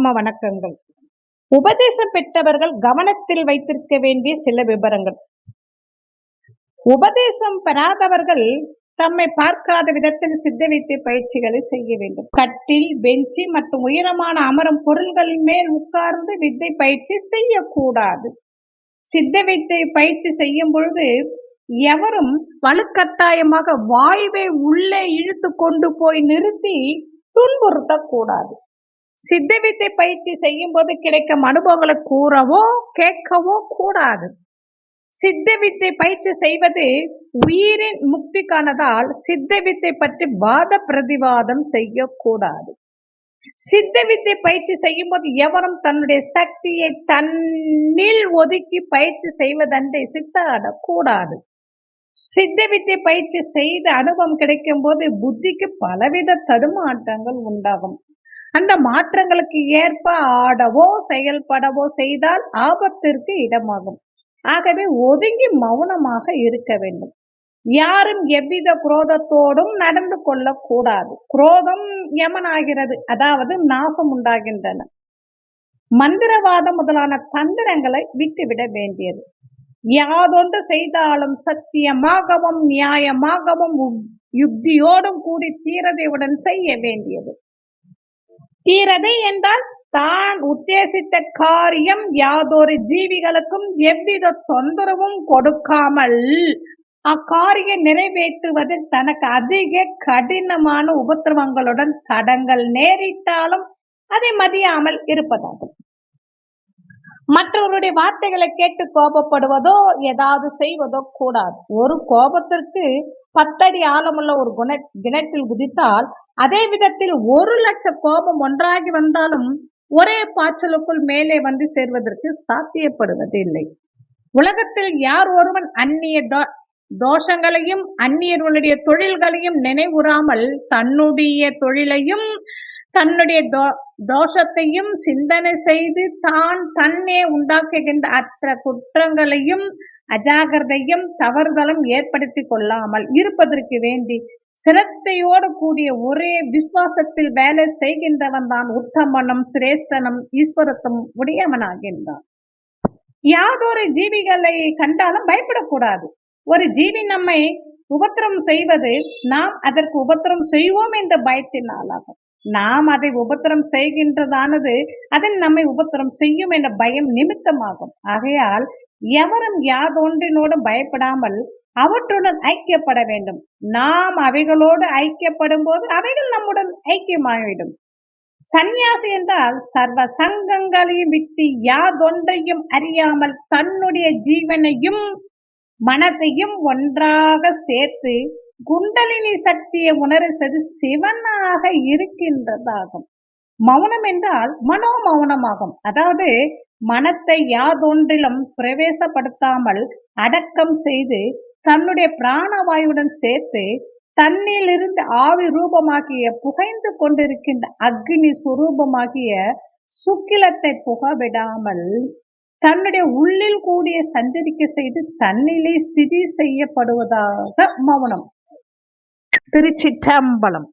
ஆத்ம வணக்கங்கள். உபதேசம் பெற்றவர்கள் கவனத்தில் வைத்திருக்க வேண்டிய சில விவரங்கள் உபதேசம் பெறாதவர்கள் தம்மை பார்க்காத விதத்தில் சித்த வைத்திய பயிற்சிகளை செய்ய வேண்டும். கட்டில் பெஞ்சி மற்றும் உயரமான அமரும் பொருள்களின் மேல் உட்கார்ந்து வித்தை பயிற்சி செய்யக்கூடாது. சித்த வித்தை பயிற்சி செய்யும் பொழுது எவரும் வலுக்கட்டாயமாக வாயுவை உள்ளே இழுத்து கொண்டு போய் நிறுத்தி துன்புறுத்தக்கூடாது. சித்த வித்தை பயிற்சி செய்யும் போது கிடைக்கும் அனுபவங்களை கூறவோ கேட்கவோ கூடாது. சித்த வித்தை பயிற்சி செய்வது உயிரின் முக்திக்கானதால் சித்த வித்தை பற்றி வாத பிரதிவாதம் செய்யக்கூடாது. சித்த வித்தை பயிற்சி செய்யும் போது எவரும் தன்னுடைய சக்தியை தன்னில் ஒதுக்கி பயிற்சி செய்வதன்றி சித்தாடக்கூடாது சித்த வித்தை பயிற்சி செய்த அனுபவம் கிடைக்கும் போது புத்திக்கு பலவித தடுமாற்றங்கள் உண்டாகும். அந்த மாற்றங்களுக்கு ஏற்ப ஆடவோ செயல்படவோ செய்தால் ஆபத்திற்கு இடமாகும். ஆகவே ஒதுங்கி மௌனமாக இருக்க வேண்டும். யாரும் எவ்வித குரோதத்தோடும் நடந்து கொள்ளக்கூடாது. குரோதம் யமனாகிறது அதாவது நாசம் உண்டாகின்றன. மந்திரவாதம் முதலான தந்திரங்களை விட்டுவிட வேண்டியது. யாதொன்று செய்தாலும் சத்தியமாகவும் நியாயமாகவும் யுக்தியோடும் கூடி தீரதையுடன் செய்ய வேண்டியது. தீரதை என்றால் தான் உத்தேசித்த காரியம் யாதொரு ஜீவிகளுக்கும் எவ்வித தொந்தரவும் கொடுக்காமல் அக்காரியை நிறைவேற்றுவதில் தனக்கு அதிக கடினமான உபத்திரவங்களுடன் தடங்கள் நேரிட்டாலும் அதை மதியாமல் இருப்பதாகும். மற்றவருடைய வார்த்தைகளை கேட்டு கோபப்படுவதோ ஏதாவது செய்வதோ கூடாது. ஒரு கோபத்திற்கு பத்தடி ஆழமுள்ள ஒரு குண கிணற்றில் குதித்தால் அதே விதத்தில் ஒரு லட்ச கோபம் ஒன்றாகி வந்தாலும் ஒரே பாய்ச்சலுக்குள் மேலே வந்து சேர்வதற்கு சாத்தியப்படுவதில்லை. உலகத்தில் யார் ஒருவன் அந்நிய தோஷங்களையும் அந்நியர்களுடைய தொழில்களையும் நினைவுறாமல் தன்னுடைய தொழிலையும் தன்னுடைய தோஷத்தையும் சிந்தனை செய்து தான் தன்னே உண்டாக்குகின்ற அற்ற குற்றங்களையும் அஜாகிரதையும் தவறுதலும் ஏற்படுத்தி கொள்ளாமல் இருப்பதற்கு வேண்டி சிரத்தையோடு கூடிய ஒரே விசுவாசத்தில் வேலை செய்கின்றவன் தான் உத்தமனம் சிரேஷ்டனம் ஈஸ்வரத்தும் உடையவனாகின்றான். யாதொரு ஜீவிகளை கண்டாலும் பயப்படக்கூடாது. ஒரு ஜீவி நம்மை உபத்திரம் செய்வது நாம் அதற்கு உபத்திரம் செய்வோம் என்ற பயத்தினாலாகும். நாம் அதை உபத்திரம் செய்கின்றதானது அதில் நம்மை உபத்திரம் செய்யும் என்ற பயம் நிமித்தமாகும். ஆகையால் எவரும் யாதொன்றினோடும் பயப்படாமல் அவற்றுடன் ஐக்கியப்பட வேண்டும். நாம் அவைகளோடு ஐக்கியப்படும் போது அவைகள் நம்முடன் ஐக்கியமாகிவிடும். சந்நியாசி என்றால் சர்வ சங்கங்களையும் விட்டு யாதொன்றையும் அறியாமல் தன்னுடைய ஜீவனையும் மனதையும் ஒன்றாக சேர்த்து குண்டலினி சக்தியை உணர்ச்சது சிவனாக இருக்கின்றதாகும். மௌனம் என்றால் மனோ மௌனமாகும் அதாவது மனத்தை யாதொன்றிலும் பிரவேசப்படுத்தாமல் அடக்கம் செய்து தன்னுடைய பிராணவாயுடன் சேர்த்து தன்னிலிருந்து ஆவி ரூபமாகிய புகைந்து கொண்டிருக்கின்ற அக்னி சுரூபமாகிய சுக்கிலத்தை புகவிடாமல் தன்னுடைய உள்ளில் கூடிய சஞ்சரிக்க செய்து தன்னிலே ஸ்திதி செய்யப்படுவதாக மௌனம். திருச்சிற்றம்பலம்.